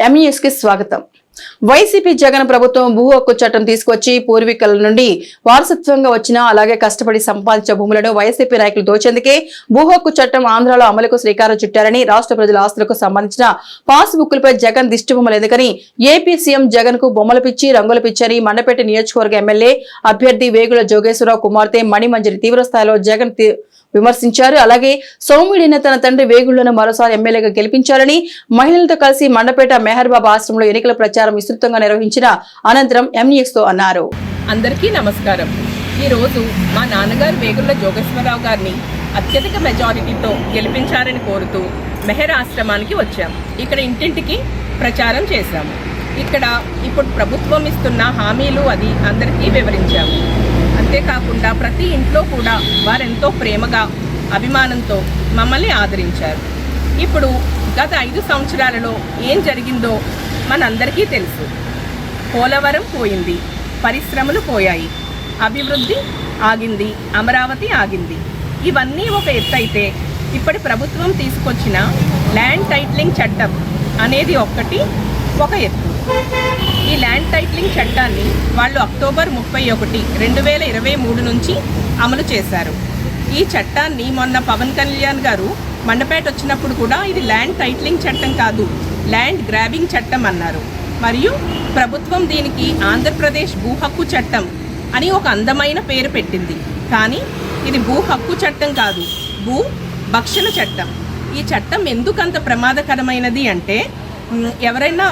ఎంఈఎస్కి స్వాగతం. వైసీపీ జగన్ ప్రభుత్వం భూ హక్కు చట్టం తీసుకొచ్చి పూర్వీకుల నుండి వారసత్వంగా వచ్చిన అలాగే కష్టపడి సంపాదించిన భూములను వైసీపీ నాయకులు దోచేందుకే భూ హక్కు చట్టం ఆంధ్రాలో అమలుకు శ్రీకారం చుట్టారని రాష్ట్ర ప్రజల ఆస్తులకు సంబంధించిన పాస్ బుక్కులపై జగన్ దిష్టి బొమ్మలు ఎందుకని ఏపీ సీఎం జగన్కు బొమ్మలు పిచ్చి రంగులు పిచ్చని మండపేట నియోజకవర్గ ఎమ్మెల్యే అభ్యర్థి వేగుల జోగేశ్వరరావు కుమార్తె మణిమంజరి తీవ్ర స్థాయిలో జగన్ విమర్శించారు. అలాగే సోమిడిని తన తండ్రి వేగుళ్ళను మరోసారి ఎమ్మెల్యేగా గెలిపించారని మహిళలతో కలిసి మండపేట మెహర్బాబు ఆశ్రమంలో ఎన్నికల ప్రచారం విస్తృతంగా నిర్వహించిన అనంతరం ఎంఈఎస్తో అన్నారు. అందరికీ నమస్కారం. ఈరోజు మా నాన్నగారు వేగుళ్ళ జోగేశ్వరరావు గారిని అత్యధిక మెజారిటీతో గెలిపించారని కోరుతూ మెహర్ ఆశ్రమానికి వచ్చాం. ఇక్కడ ఇంటింటికి ప్రచారం చేశాము. ఇక్కడ ఇప్పుడు ప్రభుత్వం ఇస్తున్న హామీలు అది అందరికీ వివరించాము. అంతేకాకుండా ప్రతి ఇంట్లో కూడా వారెంతో ప్రేమగా అభిమానంతో మమ్మల్ని ఆదరించారు. ఇప్పుడు గత ఐదు సంవత్సరాలలో ఏం జరిగిందో మనందరికీ తెలుసు. పోలవరం పోయింది పరిశ్రమలు పోయాయి అభివృద్ధి ఆగింది అమరావతి ఆగింది. ఇవన్నీ ఒక ఎత్తు అయితే ఇప్పటి ప్రభుత్వం తీసుకొచ్చిన ల్యాండ్ టైట్లింగ్ చట్టం అనేది ఒక్కటి ఒక ఎత్తు. ఈ ల్యాండ్ టైటిలింగ్ చట్టాన్ని వాళ్ళు అక్టోబర్ ముప్పై ఒకటి రెండు వేల ఇరవై మూడు నుంచి అమలు చేశారు. ఈ చట్టాన్ని మొన్న పవన్ కళ్యాణ్ గారు మండపేట వచ్చినప్పుడు కూడా ఇది ల్యాండ్ టైటిలింగ్ చట్టం కాదు ల్యాండ్ గ్రాబింగ్ చట్టం అన్నారు. మరియు ప్రభుత్వం దీనికి ఆంధ్రప్రదేశ్ భూ హక్కు చట్టం అని ఒక అందమైన పేరు పెట్టింది. కానీ ఇది భూ హక్కు చట్టం కాదు భూ భక్షణ చట్టం. ఈ చట్టం ఎందుకు అంత ప్రమాదకరమైనది అంటే ఎవరైనా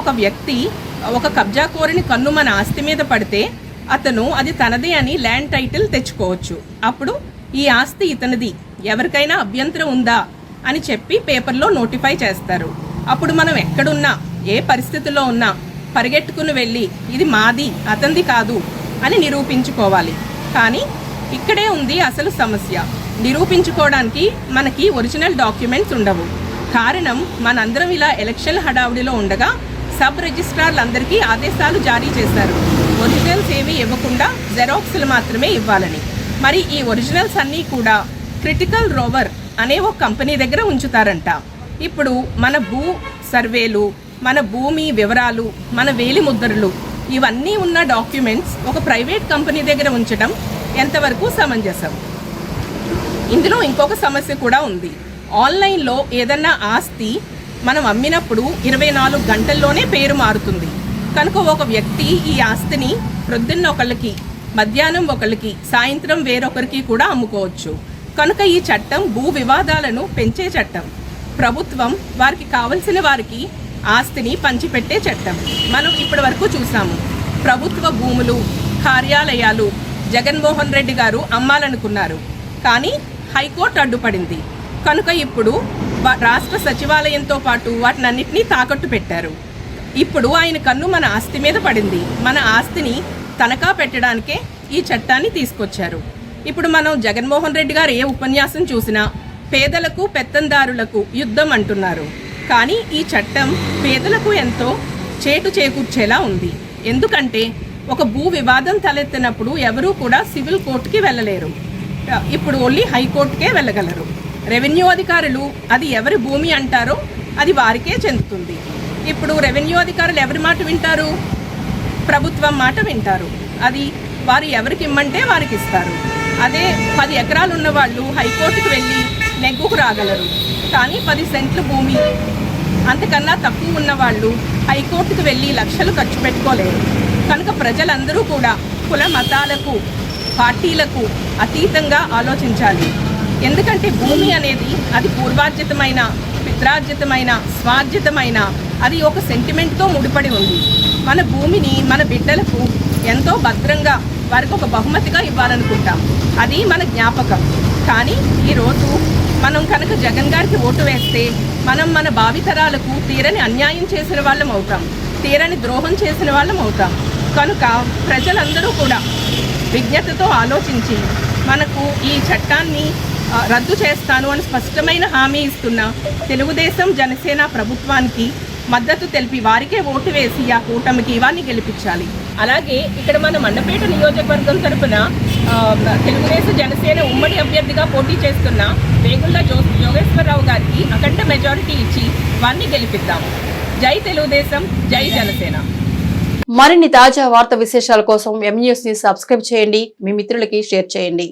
ఒక వ్యక్తి ఒక కబ్జా కోరిని కన్ను మన ఆస్తి మీద పడితే అతను అది తనదే అని ల్యాండ్ టైటిల్ తెచ్చుకోవచ్చు. అప్పుడు ఈ ఆస్తి ఇతనిది. ఎవరికైనా అభ్యంతరం ఉందా? అని చెప్పి పేపర్లో నోటిఫై చేస్తారు. అప్పుడు మనం ఎక్కడున్నా ఏ పరిస్థితిలో ఉన్నా పరిగెట్టుకుని వెళ్ళి ఇది మాది అతనిది కాదు అని నిరూపించుకోవాలి. కానీ ఇక్కడే ఉంది అసలు సమస్య. నిరూపించుకోవడానికి మనకి ఒరిజినల్ డాక్యుమెంట్స్ ఉండవు. కారణం మనందరం ఇలా ఎలక్షన్ హడావుడిలో ఉండగా సబ్ రిజిస్ట్రార్లందరికీ ఆదేశాలు జారీ చేశారు. ఒరిజినల్స్ ఏవి ఇవ్వకుండా జెరాక్స్లు మాత్రమే ఇవ్వాలని. మరి ఈ ఒరిజినల్స్ అన్నీ కూడా క్రిటికల్ రోవర్ అనే ఒక కంపెనీ దగ్గర ఉంచుతారంట. ఇప్పుడు మన భూ సర్వేలు మన భూమి వివరాలు మన వేలి ముద్రలు ఇవన్నీ ఉన్న డాక్యుమెంట్స్ ఒక ప్రైవేట్ కంపెనీ దగ్గర ఉంచడం ఎంతవరకు సమంజసం? ఇందులో ఇంకొక సమస్య కూడా ఉంది. ఆన్లైన్లో ఏదన్నా ఆస్తి మనం అమ్మినప్పుడు ఇరవై నాలుగు గంటల్లోనే పేరు మారుతుంది. కనుక ఒక వ్యక్తి ఈ ఆస్తిని ప్రొద్దున్న ఒకళ్ళకి మధ్యాహ్నం ఒకళ్ళకి సాయంత్రం వేరొకరికి కూడా అమ్ముకోవచ్చు. కనుక ఈ చట్టం భూ వివాదాలను పెంచే చట్టం. ప్రభుత్వం వారికి కావలసిన వారికి ఆస్తిని పంచిపెట్టే చట్టం. మనం ఇప్పటి వరకు చూసాము. ప్రభుత్వ భూములు కార్యాలయాలు జగన్మోహన్ రెడ్డి గారు అమ్మాలనుకున్నారు. కానీ హైకోర్టు అడ్డుపడింది. కనుక ఇప్పుడు రాష్ట్ర సచివాలయంతో పాటు వాటినన్నిటినీ తాకట్టు పెట్టారు. ఇప్పుడు ఆయన కన్ను మన ఆస్తి మీద పడింది. మన ఆస్తిని తనఖా పెట్టడానికే ఈ చట్టాన్ని తీసుకొచ్చారు. ఇప్పుడు మనం జగన్మోహన్ రెడ్డి గారు ఏ ఉపన్యాసం చూసినా పేదలకు పెత్తందారులకు యుద్ధం అంటున్నారు. కానీ ఈ చట్టం పేదలకు ఎంతో చేటు చేకూర్చేలా ఉంది. ఎందుకంటే ఒక భూ వివాదం తలెత్తినప్పుడు ఎవరూ కూడా సివిల్ కోర్టుకి వెళ్ళలేరు. ఇప్పుడు ఓన్లీ హైకోర్టుకే వెళ్ళగలరు. రెవెన్యూ అధికారులు అది ఎవరి భూమి అంటారో అది వారికే చెందుతుంది. ఇప్పుడు రెవెన్యూ అధికారులు ఎవరి మాట వింటారు? ప్రభుత్వం మాట వింటారు. అది వారు ఎవరికి ఇమ్మంటే వారికి ఇస్తారు. అదే పది ఎకరాలు ఉన్న వాళ్ళు హైకోర్టుకు వెళ్ళి నెగ్గుకు రాగలరు. కానీ పది సెంట్ల భూమి అంతకన్నా తక్కువ ఉన్న వాళ్ళు హైకోర్టుకు వెళ్ళి లక్షలు ఖర్చు పెట్టుకోలేరు. కనుక ప్రజలందరూ కూడా కుల మతాలకు పార్టీలకు అతీతంగా ఆలోచించాలి. ఎందుకంటే భూమి అనేది అది పూర్వార్జితమైన పిత్రార్జితమైన స్వార్జితమైన అది ఒక సెంటిమెంట్తో ముడిపడి ఉంది. మన భూమిని మన బిడ్డలకు ఎంతో భద్రంగా వారికి ఒక బహుమతిగా ఇవ్వాలనుకుంటాం. అది మన జ్ఞాపకం. కానీ ఈరోజు మనం కనుక జగన్ గారికి ఓటు వేస్తే మనం మన భావితరాలకు తీరని అన్యాయం చేసిన వాళ్ళం అవుతాం. తీరని ద్రోహం చేసిన వాళ్ళం అవుతాం. కనుక ప్రజలందరూ కూడా విజ్ఞతతో ఆలోచించి మనకు ఈ చట్టాన్ని రద్దు చేస్తాను అని స్పష్టమైన హామీ ఇస్తున్న తెలుగుదేశం జనసేన ప్రభుత్వానికి మద్దతు తెలిపి వారికే ఓటు వేసి ఆ కూటమికి ఇవాన్ని గెలిపించాలి. అలాగే ఇక్కడ మన మండపేట నియోజకవర్గం తరపున తెలుగుదేశం జనసేన ఉమ్మడి అభ్యర్థిగా పోటీ చేస్తున్న వేగుళ్ళ జో యోగేశ్వరరావు గారికి అఖండ మెజారిటీ ఇచ్చి వారిని గెలిపిద్దాం. జై తెలుగుదేశం జై జనసేన. మరిన్ని తాజా వార్త విశేషాల కోసం ఎం ని సబ్స్క్రైబ్ చేయండి. మీ మిత్రులకి షేర్ చేయండి.